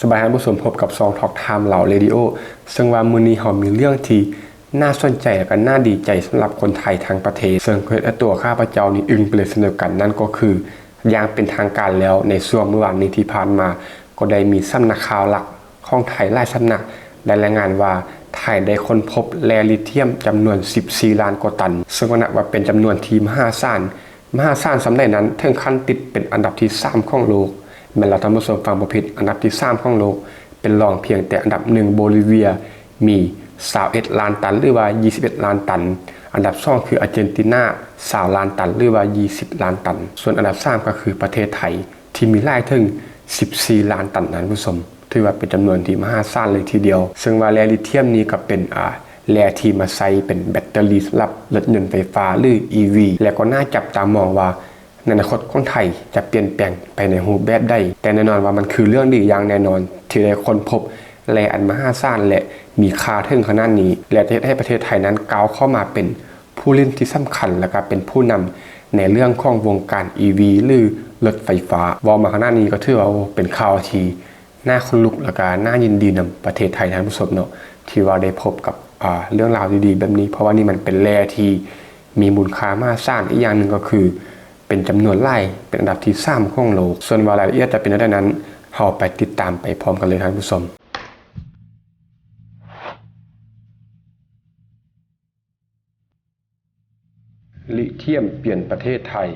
สบายท่านผู้ชมพบกับซองทอกไทม์เหล่าเรดิโอซึ่งว่ามือนี้เรามีเรื่องที่น่าสนใจและก็น่าดีใจสำหรับคนไทยทั้งประเทศซึ่งเพื่อตัวข้าพเจ้านี่อึ้งไปเลยเสนอกันนั่นก็คืออย่างเป็นทางการแล้วในช่วงเมื่อวานนี้ที่ผ่านมา ก็ได้มีสำนักข่าวหลักของไทยหลายสำนักได้รายงานว่าไทยได้ค้นพบแร่ลิเธียมจำนวน 14 ล้านกว่าตัน ซึ่งก็นับว่าเป็นจำนวนที่มหาศาลมหาศาลสำเร็จนั้นถึงขั้นติดเป็นอันดับที่ 3 ของโลก แม้เราท่านผู้ชมฟังประพิษอันดับที่3ของโลก เป็นรองเพียงแต่อันดับหนึ่งโบลิเวียมี21ล้านตันหรือว่า 21 ล้านตัน อันดับ2คืออาร์เจนตินา20ล้านตันหรือว่า 20 ล้านตัน ส่วนอันดับ 3 ก็คือประเทศไทยที่มีรายถึง 14 ล้านตันนั้นผู้ชมถือว่าเป็นจำนวนที่มหาศาลเลยทีเดียว ซึ่งว่าแร่ลิเธียมนี้ก็เป็นอ่าแร่ที่มาใช้เป็นแบตเตอรี่สำหรับรถยนต์ไฟฟ้าหรือ EV และก็น่าจับตามองว่า ในอนาคตของไทยจะเปลี่ยนแปลงไปในรูปแบบใดแต่แน่นอนว่ามันคือเรื่องดีอย่างแน่นอน ที่ได้ค้นพบแร่อันมหาศาลและมีค่าถึงขนาดนี้ และจะให้ประเทศไทยนั้นก้าวเข้ามาเป็นผู้เล่นที่สำคัญและก็เป็นผู้นำในเรื่องของวงการ EV หรือรถไฟฟ้าวอลมาขนาดนี้ก็ถือว่าเป็นข่าวที่น่าคนลุกและก็น่ายินดีนำประเทศไทยท่านผู้ชมเนาะที่ว่าได้พบกับเรื่องราวดีๆ แบบนี้ เพราะว่านี่มันเป็นแร่ที่มีมูลค่ามาหาศาลอีกอย่างหนึ่งก็คือ เป็นจำนวนไล่เป็นอันดับที่3ของโลก ส่วนว่ารายละเอียดจะเป็นอะไรนั้นเราไปติดตามไปพร้อมกันเลยท่านผู้ชมลิเทียมเปลี่ยนประเทศไทย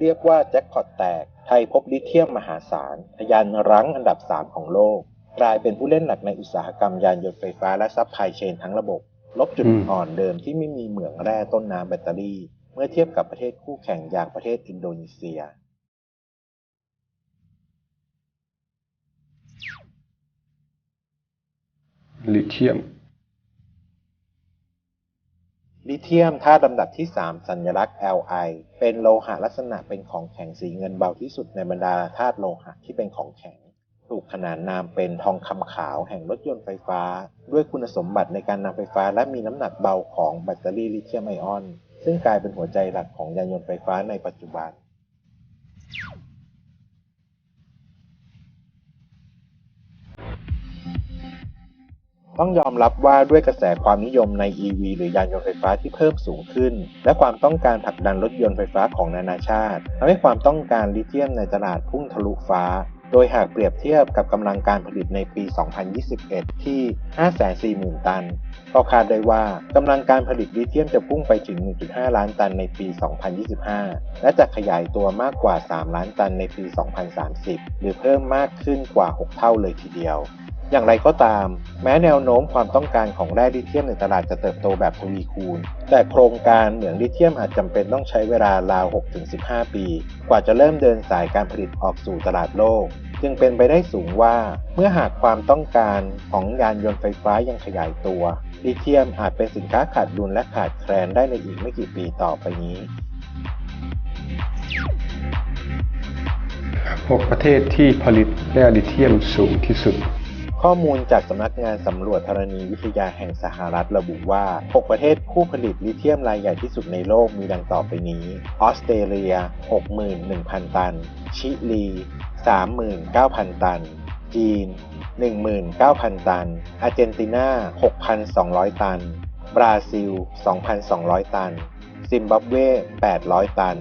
เรียกว่าแจ็คพอตแตก ไทยพบลิเธียมมหาศาลทะยานรั้งอันดับ 3 ของโลก กลายเป็นผู้เล่นหลักในอุตสาหกรรมยานยนต์ไฟฟ้าและซัพพลายเชนทั้งระบบ ลบจุดอ่อนเดิมที่ไม่มีเหมืองแร่ต้นน้ำแบตเตอรี่ เมื่อเทียบกับประเทศคู่แข่งอย่างประเทศอินโดนีเซีย ลิเทียม เธียมธาตุลำดับที่ 3 สัญลักษณ์ Li เป็นโลหะลักษณะเป็นของแข็งสีเงินเบาที่สุดในบรรดาธาตุโลหะที่เป็นของแข็ง ถูกขนานนามเป็นทองคำขาวแห่งรถยนต์ไฟฟ้า ด้วยคุณสมบัติในการนำไฟฟ้าและมีน้ำหนักเบาของแบตเตอรี่ลิเธียมไอออน ซึ่งกลายเป็นหัวใจหลักของยานยนต์ไฟฟ้าในปัจจุบัน ต้องยอมรับว่าด้วยกระแสความนิยมใน EV หรือยานยนต์ไฟฟ้าที่เพิ่มสูงขึ้น และความต้องการผลักดันรถยนต์ไฟฟ้าของนานาชาติทำให้ความต้องการลิเธียมในตลาดพุ่งทะลุฟ้า โดยหากเปรียบเทียบกับกำลังการผลิตในปี 2021 ที่ 540,000 ตัน ก็คาดได้ว่ากำลังการผลิตลิเธียมจะพุ่งไปถึง 1.5 ล้านตันในปี 2025 และจะขยายตัวมากกว่า 3 ล้านตันในปี 2030 หรือเพิ่มมากขึ้นกว่า 6 เท่าเลยทีเดียว อย่างไรก็ตาม แม้แนวโน้มความต้องการของแร่ลิเธียมในตลาดจะเติบโตแบบทวีคูณ แต่โครงการเหมืองลิเธียมอาจจำเป็นต้องใช้เวลาราว 6-15 ปี กว่าจะเริ่มเดินสายการผลิตออกสู่ตลาดโลก จึงเป็นไปได้สูงว่าเมื่อหากความต้องการของยานยนต์ไฟฟ้ายังขยายตัว ลิเธียมอาจเป็นสินค้าขาดดุลและขาดแคลนได้ในอีกไม่กี่ปีต่อไปนี้6ประเทศที่ผลิตแร่ลิเทียมสูงที่สุด ข้อมูลจากสำนักงานสำรวจธรณีวิทยาแห่งสหรัฐระบุว่า 6 ประเทศผู้ผลิตลิเธียมรายใหญ่ที่สุดในโลกมีดังต่อไปนี้ ออสเตรเลีย 61,000 ตัน ชิลี 39,000 ตัน จีน 19,000 ตัน อาร์เจนตินา 6,200 ตัน บราซิล 2,200 ตัน ซิมบับเว 800 ตัน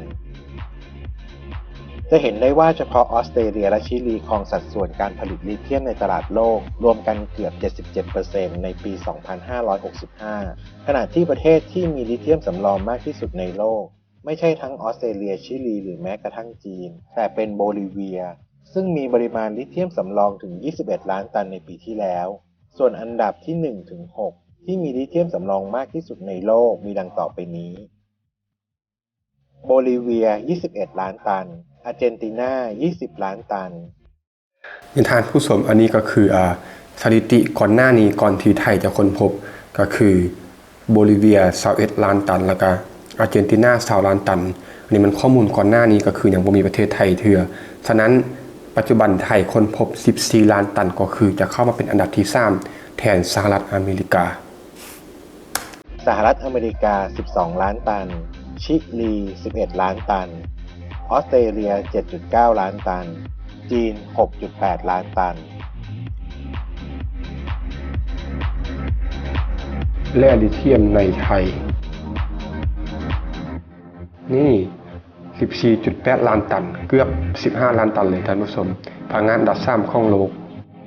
จะเห็นได้ว่าเฉพาะออสเตรเลียและชิลีครองสัดส่วนการผลิตลิเธียมในตลาดโลก รวมกันเกือบ 77%ในปี 2565 ขณะที่ประเทศที่มีลิเธียมสำรองมากที่สุดในโลก ไม่ใช่ทั้งออสเตรเลียชิลีหรือแม้กระทั่งจีน แต่เป็นโบลิเวีย ซึ่งมีปริมาณลิเธียมสำรองถึง 21 ล้านตันในปีที่แล้ว ส่วนอันดับที่1ถึง6ที่มีลิเธียมสำรองมากที่สุดในโลกมีดังต่อไปนี้ โบลิเวีย 21 ล้านตัน อาร์เจนตินา 20 ล้านตันนิทานผู้ชมอันนี้ก็คืออ่าสถิติก่อนหน้านี้ก่อนที่ไทยจะค้นพบก็คือโบลิเวีย21ล้านตัน แล้วก็อาร์เจนตินา20ล้านตัน อันนี้มันข้อมูลก่อนหน้านี้ก็คือยังบ่มีประเทศไทยเถื่อฉะนั้นปัจจุบันไทยค้นพบ 14 ล้านตันก็คือจะเข้ามาเป็นอันดับที่3แทนสหรัฐอเมริกา สหรัฐอเมริกา 12 ล้านตัน ชิลี 11 ล้านตัน ออสเตรเลีย 7.9 ล้านตัน จีน 6.8 ล้านตัน แร่ลิเธียมในไทย นี่ 14.8 ล้านตัน เกือบ 15 ล้านตันเลยท่านผู้ชมพลังงานอันดับสามของโลก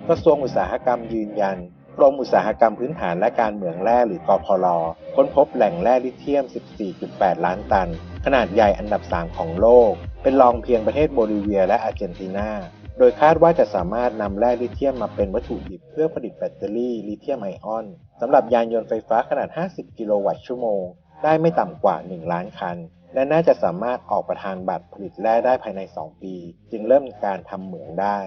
กระทรวงอุตสาหกรรมยืนยันกรมอุตสาหกรรมพื้นฐานและการเหมืองแร่หรือกพลค้นพบแหล่งแร่ลิเธียม 14.8 ล้านตัน ขนาดใหญ่อันดับ 3 ของโลก เป็นรองเพียงประเทศโบลิเวียและอาร์เจนตินา โดยคาดว่าจะสามารถนำแร่ลิเธียมมาเป็นวัตถุดิบเพื่อผลิตแบตเตอรี่ลิเธียมไอออนสำหรับยานยนต์ไฟฟ้าขนาด 50 กิโลวัตต์ชั่วโมง ได้ไม่ต่ำกว่า 1 ล้านคัน และน่าจะสามารถออกประทานบัตรผลิตแร่ได้ภายใน 2 ปี จึงเริ่มการทำเหมืองได้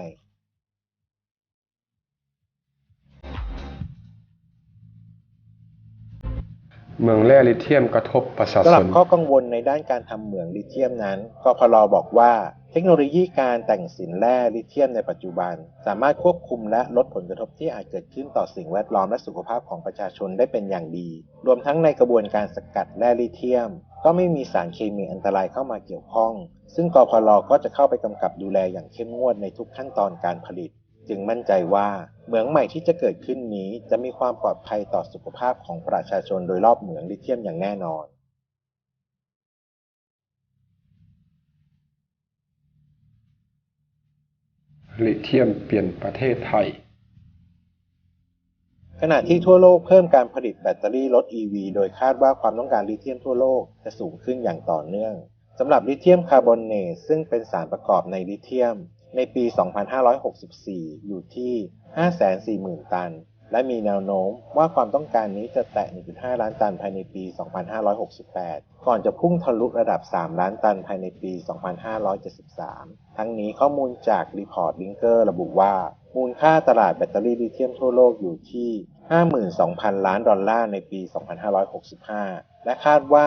เมืองแร่ลิเธียมกระทบประชาสำหรับข้อกังวลในด้านการทำเหมืองลิเธียมนั้นกพลบอกว่าเทคโนโลยีการแต่งสินแร่ลิเธียมในปัจจุบัน สามารถควบคุมและลดผลกระทบที่อาจเกิดขึ้นต่อสิ่งแวดล้อมและสุขภาพของประชาชนได้เป็นอย่างดี รวมทั้งในกระบวนการสกัดแร่ลิเธียม ก็ไม่มีสารเคมีอันตรายเข้ามาเกี่ยวข้อง ซึ่งกพลก็จะเข้าไปกำกับดูแลอย่างเข้มงวดในทุกขั้นตอนการผลิต จึงมั่นใจว่าเหมืองใหม่ที่จะเกิดขึ้นนี้จะมีความปลอดภัยต่อสุขภาพของประชาชนโดยรอบเหมืองลิเธียมอย่างแน่นอน ลิเธียมเปลี่ยนประเทศไทย ขณะที่ทั่วโลกเพิ่มการผลิตแบตเตอรี่รถ EV โดยคาดว่าความต้องการลิเธียมทั่วโลกจะสูงขึ้นอย่างต่อเนื่องสำหรับลิเธียมคาร์บอเนตซึ่งเป็นสารประกอบในลิเธียม ในปี 2564 อยู่ที่ 540,000 ตัน และมีแนวโน้มว่าความต้องการนี้จะแตะ 1.5 ล้านตันภายในปี 2568 ก่อนจะพุ่งทะลุระดับ 3 ล้านตันภายในปี 2573 ทั้งนี้ข้อมูลจากรีพอร์ตลิงเกอร์ระบุว่า มูลค่าตลาดแบตเตอรี่ลิเธียมทั่วโลกอยู่ที่ 52,000 ล้านดอลลาร์ในปี 2565 และคาดว่า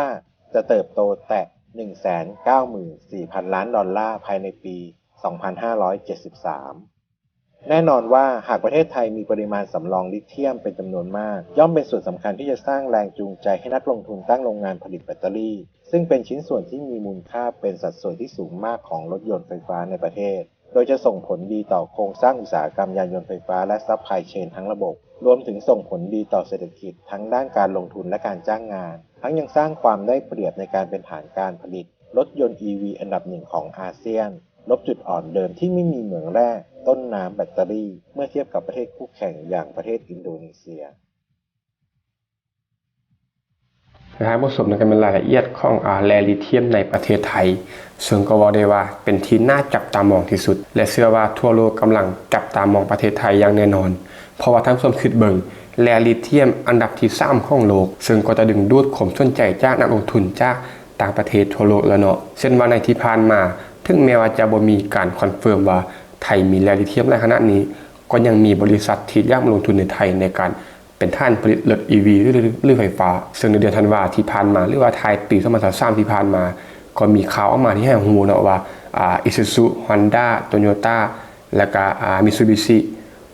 จะเติบโตแตะ 194,000 ล้านดอลลาร์ภายในปี 2573 แน่นอนว่าหากประเทศไทยมีปริมาณสำรองลิเธียมเป็นจำนวนมาก ย่อมเป็นส่วนสำคัญที่จะสร้างแรงจูงใจให้นักลงทุนตั้งโรงงานผลิตแบตเตอรี่ ซึ่งเป็นชิ้นส่วนที่มีมูลค่าเป็นสัดส่วนที่สูงมากของรถยนต์ไฟฟ้าในประเทศ โดยจะส่งผลดีต่อโครงสร้างอุตสาหกรรมยานยนต์ไฟฟ้าและซัพพลายเชนทั้งระบบ รวมถึงส่งผลดีต่อเศรษฐกิจทั้งด้านการลงทุนและการจ้างงาน ทั้งยังสร้างความได้เปรียบในการเป็นฐานการผลิตรถยนต์ EV อันดับหนึ่งของอาเซียน ลบจุดอ่อนเดิมที่ไม่มีเหมืองแร่ต้นน้ำแบตเตอรี่ เมื่อเทียบกับประเทศคู่แข่งอย่างประเทศอินโดนีเซียนะครับผสมในกันเป็นรายละเอียดของอาแร่ลิเธียมในประเทศไทย ซึ่งก็บอกได้ว่าเป็นที่น่าจับตามองที่สุด และเชื่อว่าทั่วโลกกำลังจับตามองประเทศไทยอย่างแน่นอน เพราะว่าทั้งส่วนคิดเบิงแร่ลิเธียมอันดับที่3ของโลก ซึ่งก็จะดึงดูดความสนใจจากนักลงทุนจากต่างประเทศทั่วโลกแล้วเนาะเช่นว่าในที่ผ่านมา ถึงแม้ว่าจะบ่มีการคอนเฟิร์มว่าไทยมีแร่ลิเธียมในขณะนี้ ก็ยังมีบริษัทที่ยากมาลงทุนในไทยในการเป็นท่านผลิตรถ EV หรือหรือไฟฟ้า ซึ่งในเดือนธันวาที่ผ่านมา หรือว่าท้ายปี2023ที่ผ่านมา ก็มีข่าวออกมาที่ให้ฮู้เนาะว่าอ่า Isuzu Honda Toyota และก็อ่า Mitsubishi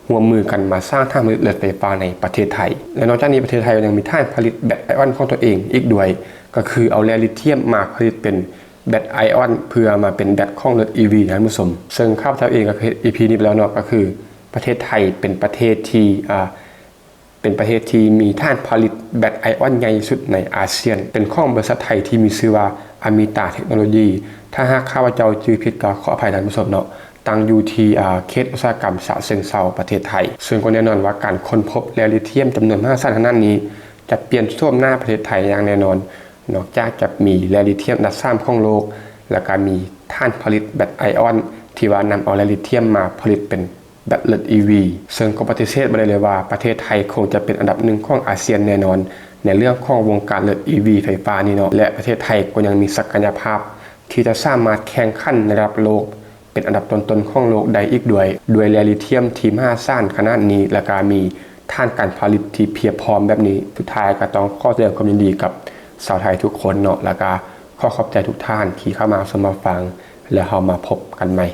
ร่วมมือกันมาสร้างท่านผลิตรถไฟฟ้าในประเทศไทย และนอกจากนี้ประเทศไทยยังมีท่านผลิตแบตไอออนของตัวเองอีกด้วย ก็คือเอาแร่ลิเธียมมาผลิตเป็น แบตไอออนเพื่อมาเป็นแบตของรถ EV นะท่านผู้ชมซึ่งข้าพเจ้าเองก็เคย EP นี้ไปแล้วเนาะก็คือ ประเทศไทยเป็นประเทศที่อ่าเป็นประเทศที่มีท่านผลิตแบตไอออนใหญ่สุดในอาเซียน เป็นของบริษัทไทยที่มีชื่อว่าอามิตาเทคโนโลยี ถ้าหากข้าพเจ้าชื่อผิดก็ขออภัยท่านผู้ชมเนาะตั้งอยู่ที่อ่าเขตอุตสาหกรรมฉะเชิงเซาประเทศไทย ซึ่งก็แน่นอนว่าการค้นพบแร่ลิเธียมจำนวนมหาศาลขนาดนี้ จะเปลี่ยนท่วมหน้าประเทศไทยอย่างแน่นอน นอกจากจะมีแรลิเธียมอัดับสามของโลก แล้วก็มีท่านผลิตแบตไอออน ที่ว่านำเอาแรลิเธียมมาผลิตเป็นแบตรถ EV ซึ่งก็ปฏิเสธไม่ได้เลยว่าประเทศไทยคงจะเป็นอันดับหนึ่งของอาเซียนแน่นอน ในเรื่องของวงการรถ EV ไฟฟ้านี่เนาะและประเทศไทยก็ยังมีศักยภาพ ที่จะสามารถแข่งขันในระดับโลก เป็นอันดับต้นๆของโลกได้อีกด้วย ด้วยแรลิเธียมที่มหาศาลขนาดนี้และก็มีท่านการผลิตที่เพียบพร้อมแบบนี้ สุดท้ายก็ต้องขอแสดงความยินดีกับ ชาวไทยทุกคนเนาะแล้วก็ขอขอบใจทุกท่านที่เข้ามาสมมาฟัง แล้วเรามาพบกันใหม่